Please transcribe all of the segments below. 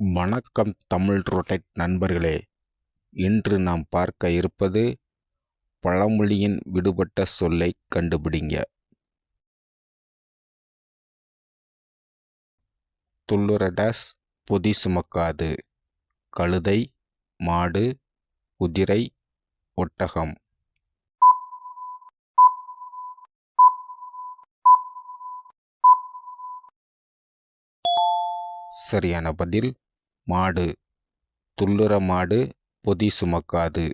வணக்கம் தமிழ் ரொட்டேட் நண்பர்களே. இன்று நாம் பார்க்க இருப்பது பழமொழியின் விடுபட்ட சொல்லை கண்டுபிடிங்க. துள்ளுரடாஸ் பொதி சுமக்காது. கழுதை மாடு குதிரை ஒட்டகம். சரியான பதில் மாடு. துள்ளுற மாடு பொதி சுமக்காது.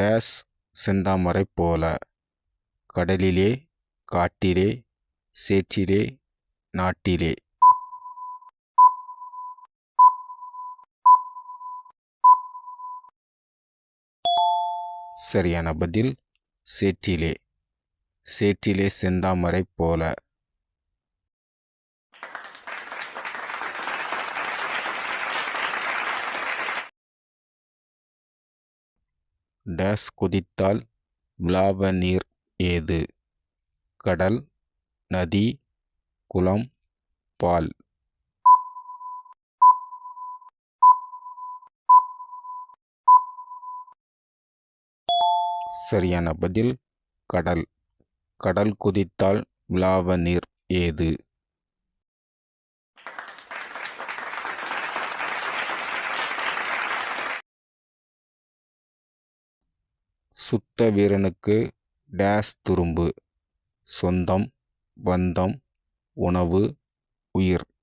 டேஸ் செந்தாமரை போல. கடலிலே காட்டிலே சேற்றிலே நாட்டிலே. சரியான பதில் சேற்றிலே. சேற்றிலே செந்தாமரை போல. டேஸ் குதித்தால் விலாவ நீர் ஏது? கடல் நதி குளம் பால். சரியான பதில் கடல். கடல் குதித்தால் விழாவ நீர் ஏது? சுத்த வீரனுக்கு டேஸ் துரும்பு. சொந்தம் பந்தம் உணவு உயிர்.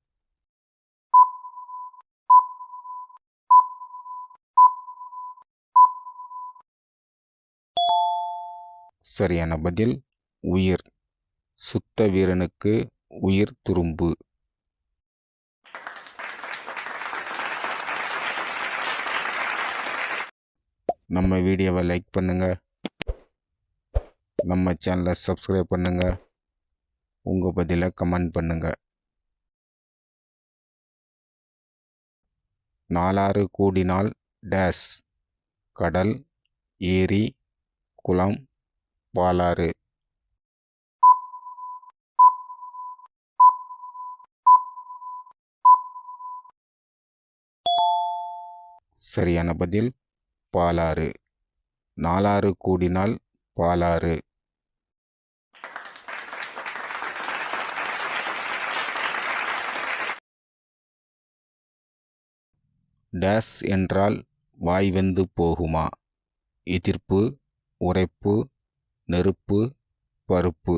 சரியான பதில் உயிர். சுத்த வீரனுக்கு உயிர் துரும்பு. நம்ம வீடியோவை லைக் பண்ணுங்கள் நம்ம சேனலை சப்ஸ்கிரைப் பண்ணுங்கள் உங்கள் பதிலை கமெண்ட் பண்ணுங்கள் நாலாறு கூடினால் டேஸ் கடல் ஏரி குளம் பாலாறு. சரியான பதில் பாலாறு. நாலாறு கூடினால் பாலாறு. டேஸ் என்றால் வாய்வெந்து போகுமா? எதிர்ப்பு உரைப்பு நெருப்பு பருப்பு.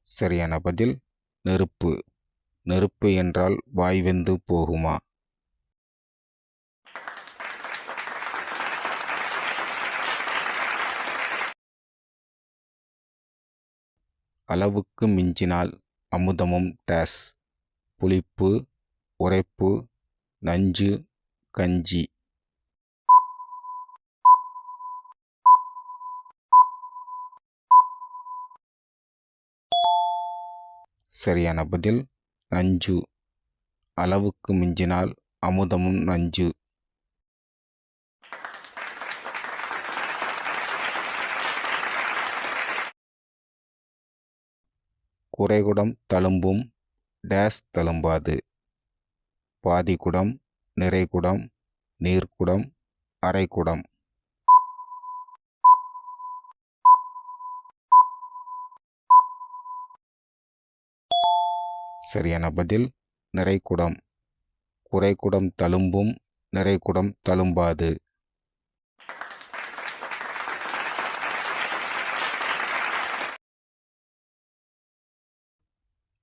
சரியான பதில் நெருப்பு. நெருப்பு என்றால் வாய் வெந்து போகுமா? அளவுக்கு மிஞ்சினால் அமுதமும் டேஸ். புளிப்பு உரைப்பு நஞ்சு கஞ்சி. சரியான பதில் நஞ்சு. அளவுக்கு மிஞ்சினால் அமுதமும் நஞ்சு. குறைகுடம் தழும்பும் டேஸ் தழும்பாது. பாதிக்குடம் நிறைகுடம் நீர்க்குடம் அரைக்குடம் சரியான பதில் நிறைக்குடம் குறைக்குடம் தழும்பும் நிறைக்குடம் தழும்பாது.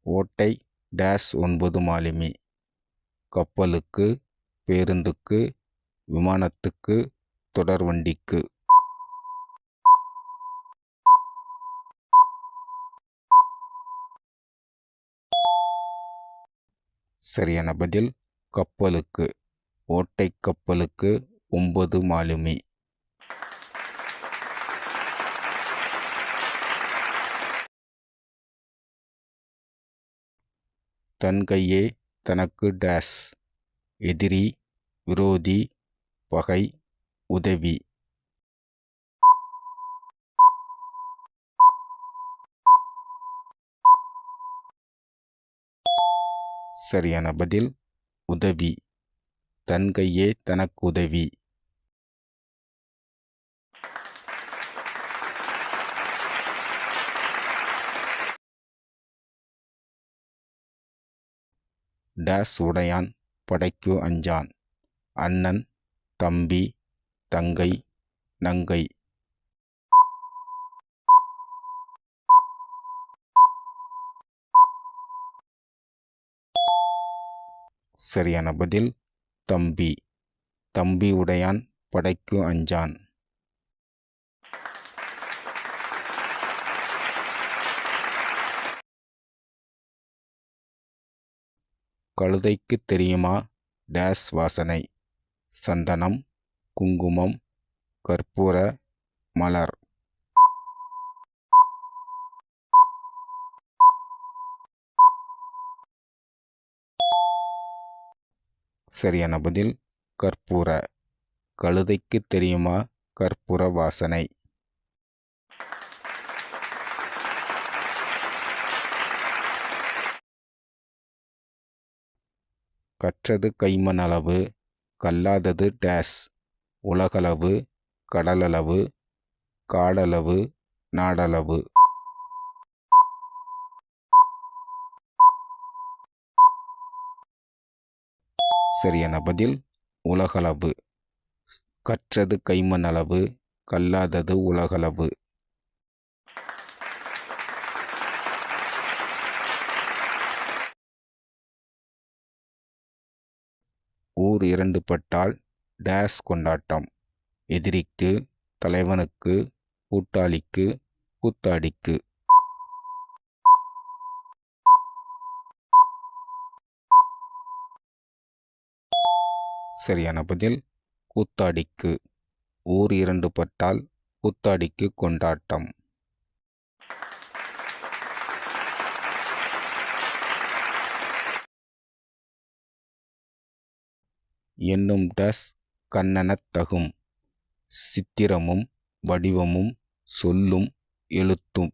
ஓட்டை டேஸ் ஒன்பது மாலுமி. கப்பலுக்கு பேருந்துக்கு விமானத்துக்கு தொடர்வண்டிக்கு சரியான பதில் கப்பலுக்கு. ஓட்டை கப்பலுக்கு ஒன்பது மாலுமி. தன் கையே தனக்கு டேஸ் எதிரி விரோதி பகை உதவி. சரியான பதில் உதவி. தன் கையே தனக்கு உதவி. டேஸ் உடையான் படைக்கு அஞ்சான். அண்ணன் தம்பி தங்கை நங்கை. சரியான பதில் தம்பி. தம்பி உடையான் படைக்கு அஞ்சான். கழுதைக்குத் தெரியுமா? டேஸ் வாசனை. சந்தனம் குங்குமம் கற்பூர மலர். சரியான பதில் கற்பூர. கழுதைக்குத் தெரியுமா? கற்பூர வாசனை. கற்றது கைமனளவு கல்லாதது டேஸ். உலகளவு கடலளவு காடளவு நாடளவு. சரியான பதில் உலகளவு. கற்றது கைமண் அளவு கல்லாதது உலகளவு. ஊர் இரண்டு பட்டால் டேஸ் கொண்டாட்டம். எதிரிக்கு தலைவனுக்கு கூட்டாளிக்கு கூத்தாடிக்கு. சரியான பதில் கூத்தாடிக்கு. ஊர் இரண்டு பட்டால் கூத்தாடிக்கு கொண்டாட்டம். என்னும் டஸ் கண்ணெனத் தகும். சித்திரமும் வடிவமும் சொல்லும் எழுத்தும்.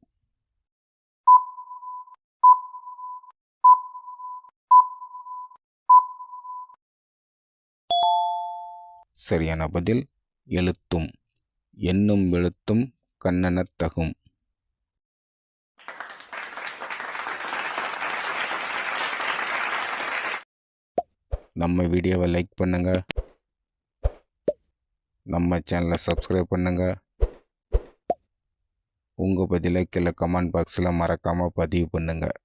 சரியான பதில் எழுத்தும். என்னும் எழுத்தும் கண்ணெனத் தகும். நம்ம வீடியோவை லைக் பண்ணுங்க. நம்ம சேனலை சப்ஸ்கிரைப் பண்ணுங்க. உங்கள் பதிலை கீழே கமெண்ட் பாக்ஸில் மறக்காமல் பதிவு பண்ணுங்கள்